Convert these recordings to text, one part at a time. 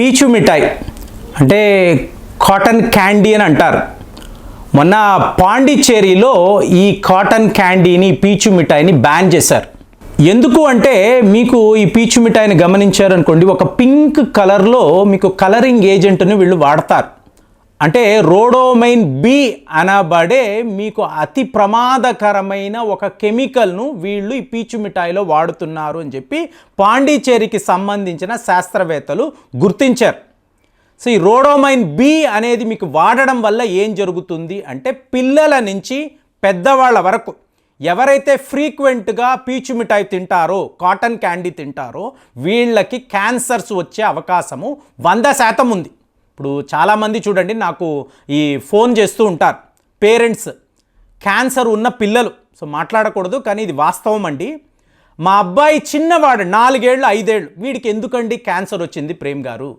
పీచు మిఠాయి అంటే cotton candy అని అంటారు. మొన్న పాండిచ్చేరిలో ఈ కాటన్ క్యాండీని పీచు మిఠాయిని బ్యాన్ చేశారు. ఎందుకు అంటే మీకు ఈ పీచు మిఠాయిని గమనించారనుకోండి ఒక పింక్ కలర్లో మీకు కలరింగ్ ఏజెంట్ని వీళ్ళు వాడతారు. అంటే రోడోమైన్ బి అనబడే మీకు అతి ప్రమాదకరమైన ఒక కెమికల్ను వీళ్ళు ఈ పీచు మిఠాయిలో వాడుతున్నారు అని చెప్పి పాండిచేరికి సంబంధించిన శాస్త్రవేత్తలు గుర్తించారు. సో ఈ రోడోమైన్ బి అనేది మీకు వాడడం వల్ల ఏం జరుగుతుంది అంటే పిల్లల నుంచి పెద్దవాళ్ళ వరకు ఎవరైతే ఫ్రీక్వెంట్గా పీచు మిఠాయి తింటారో కాటన్ క్యాండీ తింటారో వీళ్ళకి క్యాన్సర్స్ వచ్చే అవకాశము వంద శాతం ఉంది. ఇప్పుడు చాలామంది చూడండి నాకు ఈ ఫోన్ చేస్తూ ఉంటారు. పేరెంట్స్ క్యాన్సర్ ఉన్న పిల్లలు. సో మాట్లాడకూడదు కానీ ఇది వాస్తవం అండి. మా అబ్బాయి చిన్నవాడు నాలుగేళ్ళు ఐదేళ్ళు. వీడికి ఎందుకండి క్యాన్సర్ వచ్చింది ప్రేమ్ గారు?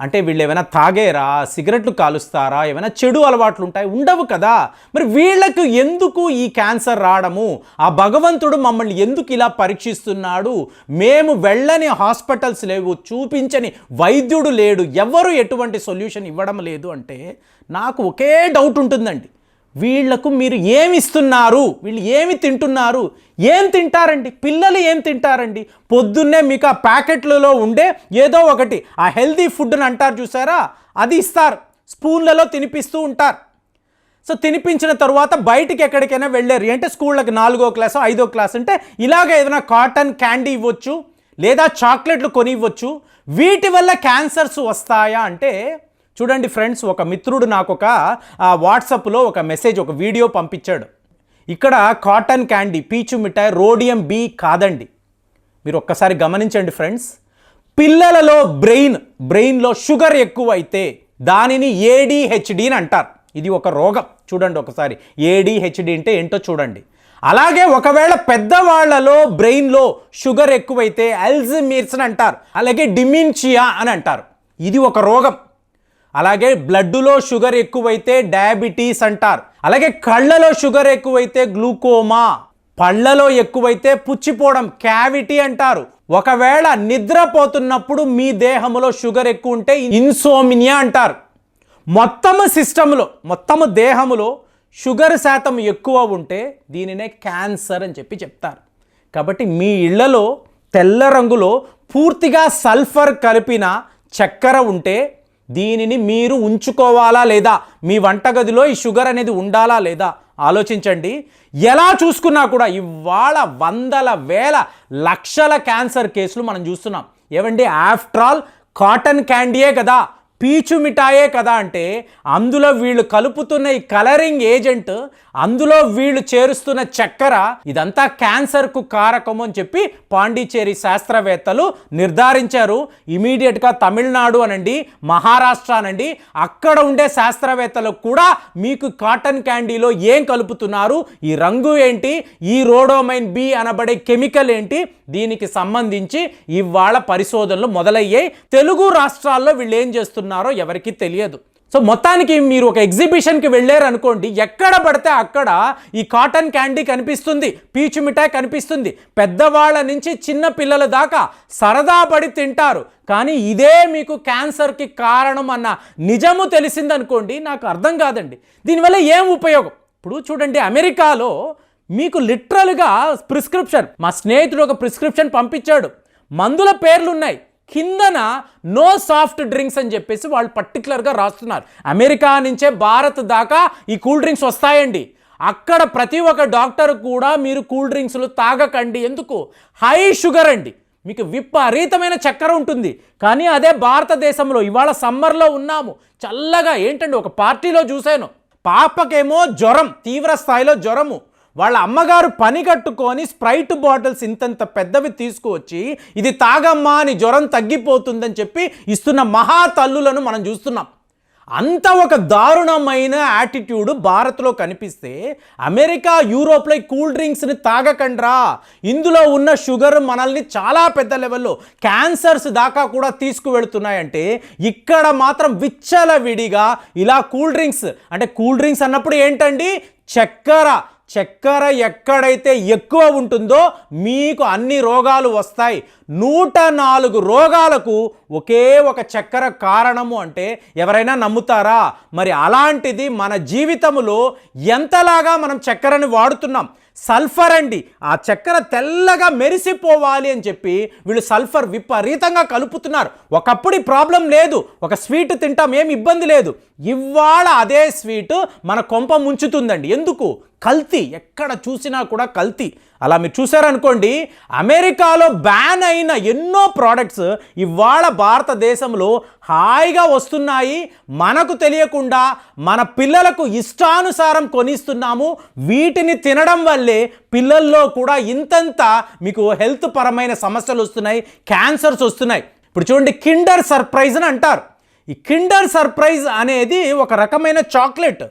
అంటే వీళ్ళు ఏమైనా తాగేరా? సిగరెట్లు కాలుస్తారా? ఏమైనా చెడు అలవాట్లు ఉంటాయి ఉండవు కదా. మరి వీళ్ళకు ఎందుకు ఈ క్యాన్సర్ రావడము? ఆ భగవంతుడు మమ్మల్ని ఎందుకు ఇలా పరీక్షిస్తున్నాడు? మేము వెళ్ళని హాస్పిటల్స్ లేవు చూపించని వైద్యుడు లేడు. ఎవరు ఎటువంటి సొల్యూషన్ ఇవ్వడం లేదు అంటే నాకు ఒకే డౌట్ ఉంటుందండి. వీళ్ళకు మీరు ఏమి ఇస్తున్నారు వీళ్ళు ఏమి తింటున్నారు? ఏం తింటారండి? పిల్లలు ఏం తింటారండి? పొద్దున్నే మీకు ఆ ప్యాకెట్లలో ఉండే ఏదో ఒకటి ఆ హెల్దీ ఫుడ్ అని అంటారు చూసారా? అది ఇస్తారు. స్పూన్లలో తినిపిస్తూ ఉంటారు. సో తినిపించిన తర్వాత బయటికి ఎక్కడికైనా వెళ్ళారు. అంటే స్కూళ్ళకి నాలుగో క్లాస్ ఐదో క్లాస్ అంటే ఇలాగ ఏదైనా కాటన్ క్యాండీ ఇవ్వచ్చు లేదా చాక్లెట్లు కొని ఇవ్వచ్చు. వీటి వల్ల క్యాన్సర్స్ వస్తాయా అంటే చూడండి ఫ్రెండ్స్ ఒక మిత్రుడు నాకు ఒక వాట్సాప్లో ఒక మెసేజ్ ఒక వీడియో పంపించాడు. ఇక్కడ కాటన్ క్యాండీ పీచు మిఠాయి రోడియం బి కాదండి. మీరు ఒక్కసారి గమనించండి ఫ్రెండ్స్. పిల్లలలో బ్రెయిన్ బ్రెయిన్లో షుగర్ ఎక్కువ అయితే దానిని ఏడిహెచ్డి అని అంటారు. ఇది ఒక రోగం. చూడండి ఒకసారి. ఏడిహెచ్డి అంటే ఏంటో చూడండి. అలాగే ఒకవేళ పెద్దవాళ్ళలో బ్రెయిన్లో షుగర్ ఎక్కువైతే అల్జిమీర్స్ అని అంటారు. అలాగే డిమిన్షియా అని అంటారు. ఇది ఒక రోగం. అలాగే బ్లడ్లో షుగర్ ఎక్కువైతే డయాబెటీస్ అంటారు. అలాగే కళ్ళలో షుగర్ ఎక్కువైతే గ్లూకోమా పళ్ళలో ఎక్కువైతే పుచ్చిపోవడం క్యావిటీ అంటారు. ఒకవేళ నిద్రపోతున్నప్పుడు మీ దేహంలో షుగర్ ఎక్కువ ఉంటే ఇన్సోమినియా అంటారు. మొత్తము సిస్టంలో మొత్తము దేహములో షుగర్ శాతం ఎక్కువ ఉంటే దీనినే క్యాన్సర్ అని చెప్పి చెప్తారు. కాబట్టి మీ ఇళ్ళలో తెల్ల రంగులో పూర్తిగా సల్ఫర్ కలిపిన చక్కెర ఉంటే దీనిని మీరు ఉంచుకోవాలా లేదా? మీ వంటగదిలో ఈ షుగర్ అనేది ఉండాలా లేదా? ఆలోచించండి. ఎలా చూసుకున్నా కూడా ఇవాళ వందల వేల లక్షల క్యాన్సర్ కేసులు మనం చూస్తున్నాం. ఏమండి ఆఫ్టర్ ఆల్ కాటన్ క్యాండీయే కదా. పీచు మిఠాయే కదా అంటే అందులో వీళ్ళు కలుపుతున్న ఈ కలరింగ్ ఏజెంట్ అందులో వీళ్ళు చేరుస్తున్న చక్కెర ఇదంతా క్యాన్సర్కు కారకము అని చెప్పి పాండిచేరి శాస్త్రవేత్తలు నిర్ధారించారు. ఇమీడియట్గా తమిళనాడు అనండి మహారాష్ట్ర అనండి అక్కడ ఉండే శాస్త్రవేత్తలకు కూడా మీకు కాటన్ క్యాండీలో ఏం కలుపుతున్నారు? ఈ రంగు ఏంటి? ఈ రోడోమైన్ బి అనబడే కెమికల్ ఏంటి? దీనికి సంబంధించి ఇవాళ పరిశోధనలు మొదలయ్యాయి. తెలుగు రాష్ట్రాల్లో వీళ్ళు ఏం చేస్తున్నారు? ఎవరికీ తెలియదు. సో మొత్తానికి మీరు ఒక ఎగ్జిబిషన్కి వెళ్ళారు అనుకోండి ఎక్కడ పడితే అక్కడ ఈ కాటన్ క్యాండీ కనిపిస్తుంది పీచు మిఠాయి కనిపిస్తుంది. పెద్దవాళ్ళ నుంచి చిన్న పిల్లల దాకా సరదా పడి తింటారు. కానీ ఇదే మీకు క్యాన్సర్కి కారణం అన్న నిజము తెలిసిందనుకోండి నాకు అర్థం కాదండి. దీనివల్ల ఏం ఉపయోగం? ఇప్పుడు చూడండి అమెరికాలో మీకు లిటరల్గా ప్రిస్క్రిప్షన్ మా స్నేహితుడు ఒక ప్రిస్క్రిప్షన్ పంపించాడు. మందుల పేర్లు ఉన్నాయి కిందన నో సాఫ్ట్ డ్రింక్స్ అని చెప్పేసి వాళ్ళు పర్టికులర్గా రాస్తున్నారు. అమెరికా నుంచే భారత్ దాకా ఈ కూల్ డ్రింక్స్ వస్తాయండి. అక్కడ ప్రతి ఒక్క డాక్టర్ కూడా మీరు కూల్ డ్రింక్స్లు తాగకండి. ఎందుకు? హై షుగర్ అండి. మీకు విపరీతమైన చక్కెర ఉంటుంది. కానీ అదే భారతదేశంలో ఇవాళ సమ్మర్లో ఉన్నాము. చల్లగా ఏంటండి? ఒక పార్టీలో చూశాను. పాపకేమో జ్వరం తీవ్ర స్థాయిలో జ్వరము. వాళ్ళ అమ్మగారు పని కట్టుకొని స్ప్రైట్ బాటిల్స్ ఇంతంత పెద్దవి తీసుకువచ్చి ఇది తాగమ్మా అని జ్వరం తగ్గిపోతుందని చెప్పి ఇస్తున్న మహా తల్లులను మనం చూస్తున్నాం. అంత ఒక దారుణమైన యాటిట్యూడ్ భారత్లో కనిపిస్తే అమెరికా యూరోప్లో ఈ కూల్ డ్రింక్స్ని తాగకండ్రా. ఇందులో ఉన్న షుగర్ మనల్ని చాలా పెద్ద లెవెల్లో క్యాన్సర్స్ దాకా కూడా తీసుకువెళ్తున్నాయంటే ఇక్కడ మాత్రం విచ్చలవిడిగా ఇలా కూల్ డ్రింక్స్ అంటే కూల్ డ్రింక్స్ అన్నప్పుడు ఏంటండి? చక్కెర. చక్కెర ఎక్కడైతే ఎక్కువ ఉంటుందో మీకు అన్ని రోగాలు వస్తాయి. నూట నాలుగు రోగాలకు ఒకే ఒక చక్కెర కారణము అంటే ఎవరైనా నమ్ముతారా? మరి అలాంటిది మన జీవితంలో ఎంతలాగా మనం చక్కెరని వాడుతున్నాం? సల్ఫర్ అండి. ఆ చక్కెర తెల్లగా మెరిసిపోవాలి అని చెప్పి వీళ్ళు సల్ఫర్ విపరీతంగా కలుపుతున్నారు. ఒకప్పుడు ప్రాబ్లం లేదు. ఒక స్వీట్ తింటాం ఏం ఇబ్బంది లేదు. ఇవాళ అదే స్వీట్ మన కొంప ముంచుతుందండి. ఎందుకు? కల్తీ. ఎక్కడ చూసినా కూడా కల్తీ. అలా మీరు చూసారనుకోండి అమెరికాలో బ్యాన్ అయిన ఎన్నో ప్రోడక్ట్స్ ఇవాళ భారతదేశంలో హాయిగా వస్తున్నాయి. మనకు తెలియకుండా మన పిల్లలకు ఇష్టానుసారం కొనిస్తున్నాము. వీటిని తినడం వల్లే పిల్లల్లో కూడా ఇంతంత మీకు హెల్త్ పరమైన సమస్యలు వస్తున్నాయి క్యాన్సర్స్ వస్తున్నాయి. ఇప్పుడు చూడండి కిండర్ సర్ప్రైజ్ అని అంటారు. ఈ కిండర్ సర్ప్రైజ్ అనేది ఒక రకమైన చాక్లెట్.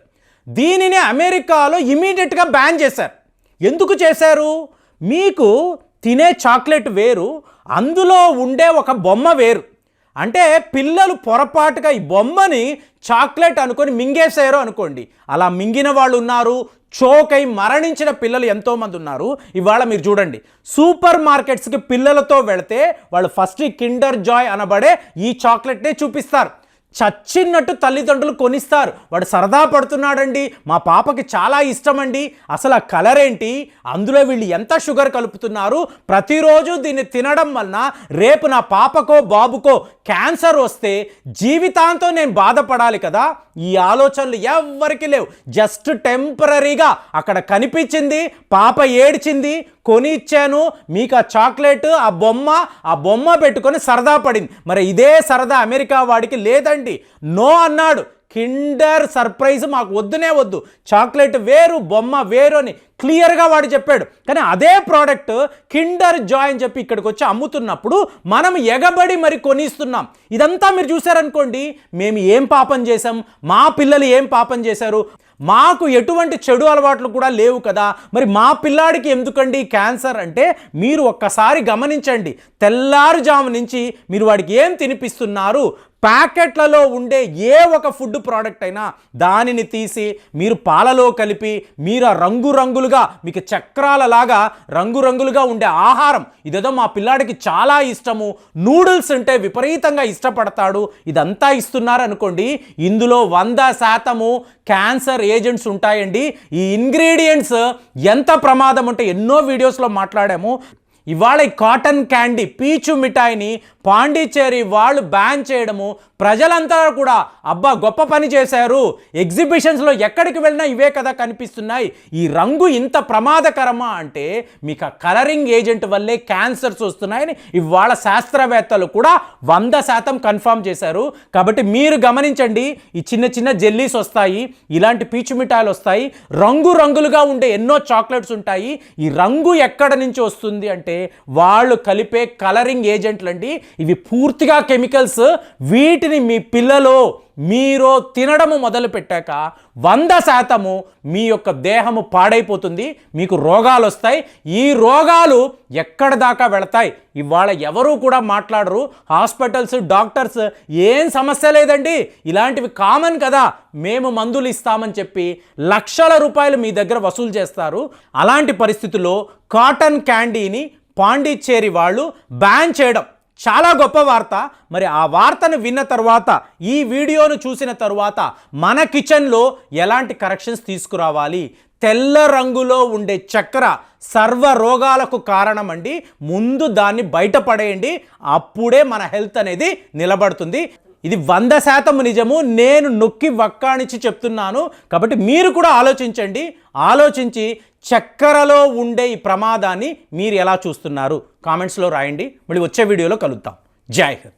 దీనిని అమెరికాలో ఇమీడియట్గా బ్యాన్ చేశారు. ఎందుకు చేశారు? మీకు తినే చాక్లెట్ వేరు అందులో ఉండే ఒక బొమ్మ వేరు. అంటే పిల్లలు పొరపాటుగా ఈ బొమ్మని చాక్లెట్ అనుకొని మింగేశారు అనుకోండి. అలా మింగిన వాళ్ళు ఉన్నారు చోకై మరణించిన పిల్లలు ఎంతోమంది ఉన్నారు. ఇవాళ మీరు చూడండి సూపర్ మార్కెట్స్కి పిల్లలతో వెళితే వాళ్ళు ఫస్ట్ కిండర్ జాయ్ అనబడే ఈ చాక్లెట్నే చూపిస్తారు. చచ్చినట్టు తల్లిదండ్రులు కొనిస్తారు. వాడు సరదా పడుతున్నాడండి. మా పాపకి చాలా ఇష్టమండి. అసలు ఆ కలర్ ఏంటి అందులో వీళ్ళు ఎంత షుగర్ కలుపుతున్నారు? ప్రతిరోజు దీన్ని తినడం వలన రేపు నా పాపకో బాబుకో క్యాన్సర్ వస్తే జీవితాంతం నేను బాధపడాలి కదా? ఈ ఆలోచనలు ఎవ్వరికి లేవు. జస్ట్ టెంపరీగా అక్కడ కనిపించింది పాప ఏడ్చింది కొని ఇచ్చాను మీకు ఆ చాక్లెట్ ఆ బొమ్మ ఆ బొమ్మ పెట్టుకొని సరదా పడింది. మరి ఇదే సరదా అమెరికా వాడికి లేదండి. నో అన్నాడు. కిండర్ సర్ప్రైజ్ మాకు వద్దునే వద్దు. చాక్లెట్ వేరు బొమ్మ వేరు అని క్లియర్గా వాడు చెప్పాడు. కానీ అదే ప్రోడక్ట్ కిండర్ జాయ్ అని చెప్పి ఇక్కడికి వచ్చి అమ్ముతున్నప్పుడు మనం ఎగబడి మరి కొనిస్తున్నాం. ఇదంతా మీరు చూసారనుకోండి మేము ఏం పాపం చేశాం? మా పిల్లలు ఏం పాపం చేశారు? మాకు ఎటువంటి చెడు అలవాట్లు కూడా లేవు కదా? మరి మా పిల్లాడికి ఎందుకండి క్యాన్సర్ అంటే మీరు ఒక్కసారి గమనించండి. తెల్లారుజాము నుంచి మీరు వాడికి ఏం తినిపిస్తున్నారు? ప్యాకెట్లలో ఉండే ఏ ఒక ఫుడ్ ప్రోడక్ట్ అయినా దానిని తీసి మీరు పాలలో కలిపి మీరు ఆ రంగురంగులుగా మీకు చక్రాలలాగా రంగురంగులుగా ఉండే ఆహారం. ఇదేదో మా పిల్లాడికి చాలా ఇష్టము. నూడిల్స్ అంటే విపరీతంగా ఇష్టపడతాడు. ఇదంతా ఇస్తున్నారు అనుకోండి ఇందులో వంద శాతము క్యాన్సర్ ఏజెంట్స్ ఉంటాయండి. ఈ ఇంగ్రీడియంట్స్ ఎంత ప్రమాదం అంటే ఎన్నో వీడియోస్లో మాట్లాడాము. ఇవాళ ఈ కాటన్ క్యాండీ పీచు మిఠాయిని పాండిచ్చేరి వాళ్ళు బ్యాన్ చేయడము ప్రజలంతా కూడా అబ్బా గొప్ప పని చేశారు. ఎగ్జిబిషన్స్లో ఎక్కడికి వెళ్ళినా ఇవే కదా కనిపిస్తున్నాయి. ఈ రంగు ఇంత ప్రమాదకరమా అంటే మీకు ఆ కలరింగ్ ఏజెంట్ వల్లే క్యాన్సర్స్ వస్తున్నాయని ఇవాళ శాస్త్రవేత్తలు కూడా వంద శాతం కన్ఫర్మ్ చేశారు. కాబట్టి మీరు గమనించండి ఈ చిన్న చిన్న జెల్లీస్ వస్తాయి ఇలాంటి పీచు మిఠాయిలు వస్తాయి. రంగు రంగులుగా ఉండే ఎన్నో చాక్లెట్స్ ఉంటాయి. ఈ రంగు ఎక్కడ నుంచి వస్తుంది అంటే వాళ్ళు కలిపే కలరింగ్ ఏజెంట్లు అండి ఇవి పూర్తిగా కెమికల్స్ వీటిని మీ పిల్లలు మీరు తినడము మొదలు పెట్టాక వంద శాతము మీ యొక్క దేహము పాడైపోతుంది. మీకు రోగాలు వస్తాయి ఈ రోగాలు ఎక్కడ దాకా వెళతాయి? ఇవాళ ఎవరు కూడా మాట్లాడరు. హాస్పిటల్స్ డాక్టర్స్ ఏం సమస్య లేదండి. ఇలాంటివి కామన్ కదా. మేము మందులు ఇస్తామని చెప్పి లక్షల రూపాయలు మీ దగ్గర వసూలు చేస్తారు. అలాంటి పరిస్థితుల్లో కాటన్ క్యాండీని పాండిచ్చేరి వాళ్ళు బ్యాన్ చేయడం. చాలా గొప్ప వార్త. మరి ఆ వార్తను విన్న తర్వాత ఈ వీడియోను చూసిన తర్వాత మన కిచెన్లో ఎలాంటి కరెక్షన్స్ తీసుకురావాలి? తెల్ల రంగులో ఉండే చక్కెర సర్వ రోగాలకు కారణం అండి ముందు దాన్ని బయటపడేయండి. అప్పుడే మన హెల్త్ అనేది నిలబడుతుంది. ఇది వంద శాతం నిజము నేను నొక్కి వక్కాణించి చెప్తున్నాను. కాబట్టి మీరు కూడా ఆలోచించండి. ఆలోచించి చక్కెరలో ఉండే ఈ ప్రమాదాన్ని మీరు ఎలా చూస్తున్నారు? కామెంట్స్లో రాయండి. మళ్ళీ వచ్చే వీడియోలో కలుద్దాం. జై హింద్.